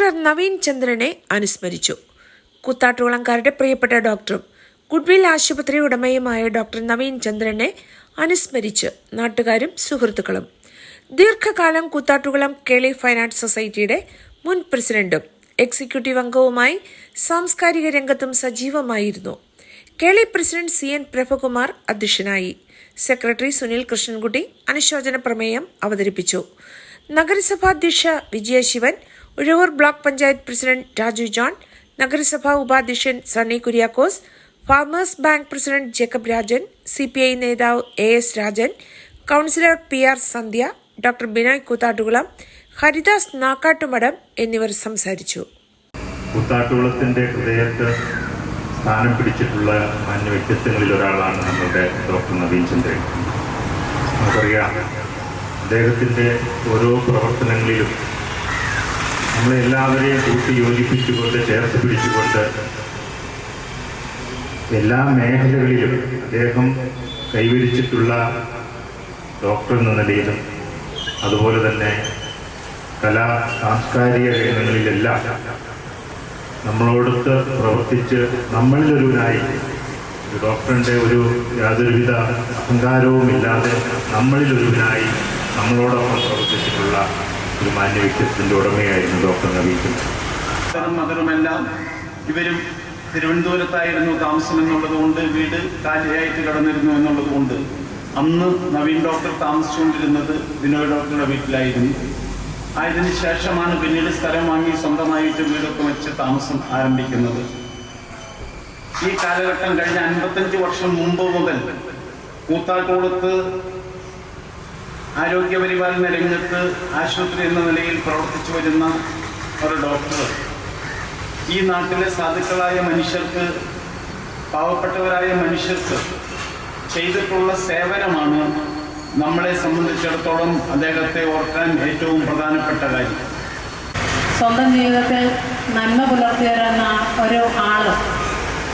Doctor Naveen ചന്ദ്രനെ അനുസ്മരിച്ചു. കുത്താട്ടുകുളംകാരുടെ പ്രിയപ്പെട്ട ഡോക്ടറും ഗുഡ്വിൽ ആശുപത്രി ഉടമയുമായ ഡോക്ടർ നവീൻ ചന്ദ്രനെ അനുസ്മരിച്ച് നാട്ടുകാരും സുഹൃത്തുക്കളും. ദീർഘകാലം കൂത്താട്ടുകുളം കേളി ആർട്സ് സൊസൈറ്റിയുടെ മുൻ പ്രസിഡന്റും എക്സിക്യൂട്ടീവ് അംഗവുമായി സാംസ്കാരിക രംഗത്തും സജീവമായിരുന്നു. Keli president C N Prabhakumar അധ്യക്ഷനായി. സെക്രട്ടറി സുനിൽ കൃഷ്ണൻകുട്ടി അനുശോചന പ്രമേയം അവതരിപ്പിച്ചു. നഗരസഭാധ്യക്ഷ വിജയശിവൻ ഉഴവൂർ ബ്ലോക്ക് പഞ്ചായത്ത് പ്രസിഡന്റ് രാജു ജോൺ നഗരസഭാ ഉപാധ്യക്ഷൻ Sunny Kuriakose farmers bank president Jacob Rajan C P I നേതാവ് A S Rajan councillor P R Sandhya doctor Binoy Koothattukulam Haridas Nakkattumadom എന്നിവർ സംസാരിച്ചു. കൂത്താട്ടുകുളത്തിന്റെ ഹൃദയത്ത് സ്ഥാനം പിടിച്ചിട്ടുള്ള മാന്യ വ്യക്തിത്വങ്ങളിൽ ഒരാളാണ് നമ്മുടെ ഡോക്ടർ നവീൻ ചന്ദ്രൻ. നമുക്കറിയാം അദ്ദേഹത്തിന്റെ ഓരോ പ്രവർത്തനങ്ങളിലും നമ്മളെ എല്ലാവരെയും കൂട്ടി യോജിപ്പിച്ചുകൊണ്ട് ചേർത്ത് പിടിച്ചുകൊണ്ട് എല്ലാ മേഖലകളിലും അദ്ദേഹം കൈവരിച്ചിട്ടുള്ള ഡോക്ടർ എന്ന നിലയിലും അതുപോലെ തന്നെ കലാ സാംസ്കാരിക രംഗങ്ങളിലെല്ലാം നമ്മളോടൊത്ത് പ്രവർത്തിച്ച് നമ്മളിലൊരുവനായി ഡോക്ടറിന്റെ ഒരു യാതൊരുവിധ അഹങ്കാരവുമില്ലാതെ നമ്മളിലൊരുവനായി നമ്മളോടൊപ്പം പ്രവർത്തിച്ചിട്ടുള്ള ഒരു മാന്യ വ്യക്തിത്വത്തിന്റെ ഉടമയായിരുന്നു ഡോക്ടർ നവീൻ ഫാദറും മദറുമെല്ലാം ഇവരും തിരുവനന്തപുരത്തായിരുന്നു താമസം എന്നുള്ളത് കൊണ്ട് വീട് കാലിയായിട്ട് കിടന്നിരുന്നു എന്നുള്ളത് കൊണ്ട് അന്ന് നവീൻ ഡോക്ടർ താമസിച്ചുകൊണ്ടിരുന്നത് വിനോദ ഡോക്ടറുടെ വീട്ടിലായിരുന്നു. ആയതിനു ശേഷമാണ് പിന്നീട് സ്ഥലം വാങ്ങി സ്വന്തമായിട്ട് വീടൊക്കെ വെച്ച് താമസം ആരംഭിക്കുന്നത്. ഈ കാലഘട്ടം കഴിഞ്ഞ അൻപത്തഞ്ച് വർഷം മുമ്പ് മുതൽ കൂത്താട്ടോളത്ത് ആരോഗ്യപരിപാലന രംഗത്ത് ആശുപത്രി എന്ന നിലയിൽ പ്രവർത്തിച്ചു വരുന്ന ഒരു ഡോക്ടർ. ഈ നാട്ടിലെ സാധുക്കളായ മനുഷ്യർക്ക് പാവപ്പെട്ടവരായ മനുഷ്യർക്ക് ചെയ്തിട്ടുള്ള സേവനമാണ് നമ്മളെ സംബന്ധിച്ചിടത്തോളം അദ്ദേഹത്തെ ഓർക്കാൻ ഏറ്റവും പ്രധാനപ്പെട്ട കാര്യം. സ്വന്തം ജീവിതത്തിൽ നന്മ പുലർത്തിവരുന്ന ഒരു ആൾ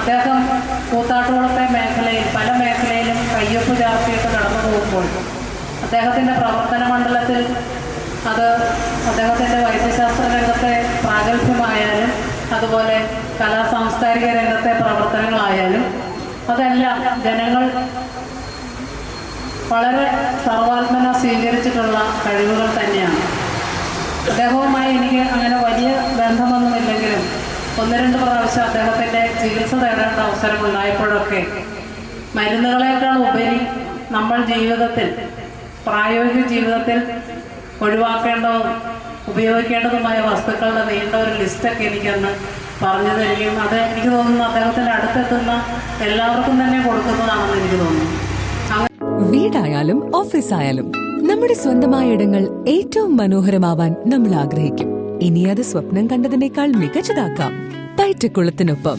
അദ്ദേഹം കൂത്താട്ടുകുളത്തെ മേഖലയിൽ പല മേഖലയിലും കയ്യൊപ്പ് ചാർത്തിയൊക്കെ നടന്നു പോകുമ്പോൾ അദ്ദേഹത്തിന്റെ പ്രവർത്തന മണ്ഡലത്തിൽ അത് അദ്ദേഹത്തിന്റെ വൈദ്യശാസ്ത്ര രംഗത്തെ പ്രാഗൽഭ്യമായാലും അതുപോലെ കലാ സാംസ്കാരിക രംഗത്തെ പ്രവർത്തനങ്ങളായാലും അതെല്ലാം ജനങ്ങൾ വളരെ സർവാത്മന സ്വീകരിച്ചിട്ടുള്ള കഴിവുകൾ തന്നെയാണ്. അദ്ദേഹവുമായി എനിക്ക് അങ്ങനെ വലിയ ബന്ധമൊന്നുമില്ലെങ്കിലും ഒന്ന് രണ്ട് പ്രാവശ്യം അദ്ദേഹത്തിന്റെ ചികിത്സ തേടേണ്ട അവസരം ഉണ്ടായപ്പോഴൊക്കെ മരുന്നുകളേക്കാൾ ഉപരി നമ്മൾ ജീവിതത്തിൽ പ്രായോഗിക ജീവിതത്തിൽ ഒഴിവാക്കേണ്ടതും ഉപയോഗിക്കേണ്ടതുമായ വസ്തുക്കളുടെ നീണ്ട ഒരു ലിസ്റ്റൊക്കെ എനിക്കന്ന് പറഞ്ഞു തരികയും അത് എനിക്ക് തോന്നുന്നു അദ്ദേഹത്തിന്റെ അടുത്തെത്തുന്ന എല്ലാവർക്കും തന്നെ കൊടുക്കുന്നതാണെന്ന് എനിക്ക് തോന്നുന്നു. വീടായാലും ഓഫീസായാലും നമ്മുടെ സ്വന്തമായ ഇടങ്ങൾ ഏറ്റവും മനോഹരമാവാൻ നമ്മൾ ആഗ്രഹിക്കും. ഇനി അത് സ്വപ്നം കണ്ടതിനേക്കാൾ മികച്ചതാക്കാം. പയറ്റക്കുളത്തിനൊപ്പം